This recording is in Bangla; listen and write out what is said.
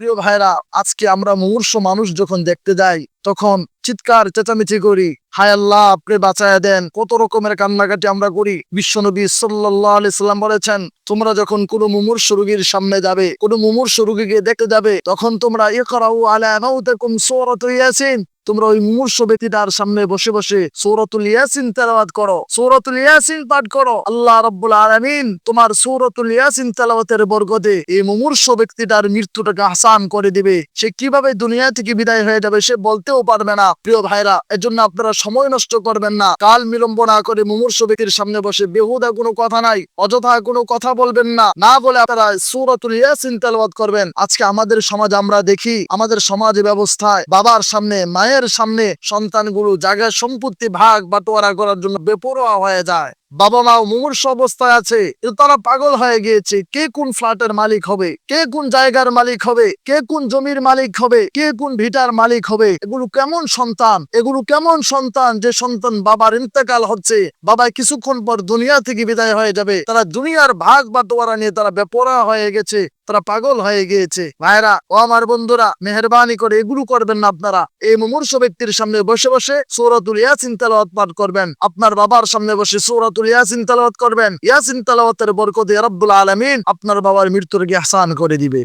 প্রিয় ভাইরা আজকে আমরা মুমূর্ষ মানুষ যখন দেখতে যাই, তখন চিৎকার, চেঁচামেচি করি। হায় আল্লাহ, আপনি বাঁচায় দেন। কত রকমের কান্নাকাটি আমরা করি। বিশ্বনবী নবী সাল্লাম বলেছেন, তোমরা যখন কোন মুমূর্ষ রুগীর সামনে যাবে, কোন মুমূর্ষ রুগীকে দেখতে যাবে, তখন তোমরা ইকরাউ আলা মাউতাকুম সূরাতুল ইয়াসিন। তোমরা ওই মুমূর্ষ ব্যক্তিটার সামনে বসে বসে সৌরতুল ইয়াসিন তেলাওয়াত করো। সৌরতুল ইয়াসিন পাঠ করো। আল্লাহ রাব্বুল আলামিন তোমার সৌরতুল ইয়াসিন তেলাওয়াতের বরকতে এই মুমূর্ষ ব্যক্তিটার মৃত্যুটাকে আসান করে দিবে। সে কীভাবে দুনিয়া থেকে বিদায় হয়ে যাবে সে বলতেও পারবে না। প্রিয় ভাইরা এজন্য আপনারা সময় নষ্ট করবেন না। কাল বিলম্ব না করে মুমূর্ষ ব্যক্তির সামনে বসে বেহুদা কোনো কথা নাই, অযথা কোনো কথা বলবেন না। না বলে আপনারা সূরাতুল ইয়াসিন তেলাওয়াত করবেন। আজকে আমাদের সমাজ আমরা দেখি, আমাদের সমাজ ব্যবস্থায় বাবার সামনে মায়ের সামনে সন্তানগুলো জায়গা সম্পত্তি ভাগ বাটোয়ারা করার জন্য বেপরোয়া হয়ে যায়। বাবা মাও মুমূর্ষ অবস্থায় আছে। তারা পাগল হয়ে গিয়েছে। কে কোন ফ্ল্যাটের মালিক হবে? কে কোন জায়গার মালিক হবে? কে কোন জমির মালিক হবে? কে কোন ভিটার মালিক হবে? এগুলো কেমন সন্তান? এগুলো কেমন সন্তান যে সন্তান বাবার ইন্তেকাল হচ্ছে? বাবা কিছুক্ষণ পর দুনিয়া থেকে বিদায় হয়ে যাবে। তারা দুনিয়ার ভাগ বাটোয়ারা নিয়ে তারা বেপরা হয়ে গেছে। তারা পাগল হয়ে গিয়েছে। ভাইরা ও আমার বন্ধুরা, মেহরবানি করে এগুলো করবেন না আপনারা। এই মুমূর্ষ ব্যক্তির সামনে বসে বসে সৌরাতুল ইয়াসিন তেলাওয়াত পাঠ করবেন। আপনার বাবার সামনে বসে সৌরাতুল ইয়াসিন তালাওয়াত করবেন। ইয়াসিন তেলাওয়াতের বরকতে রব্বুল আলামিন আপনার বাবার মৃত্যুর কি করে দিবে।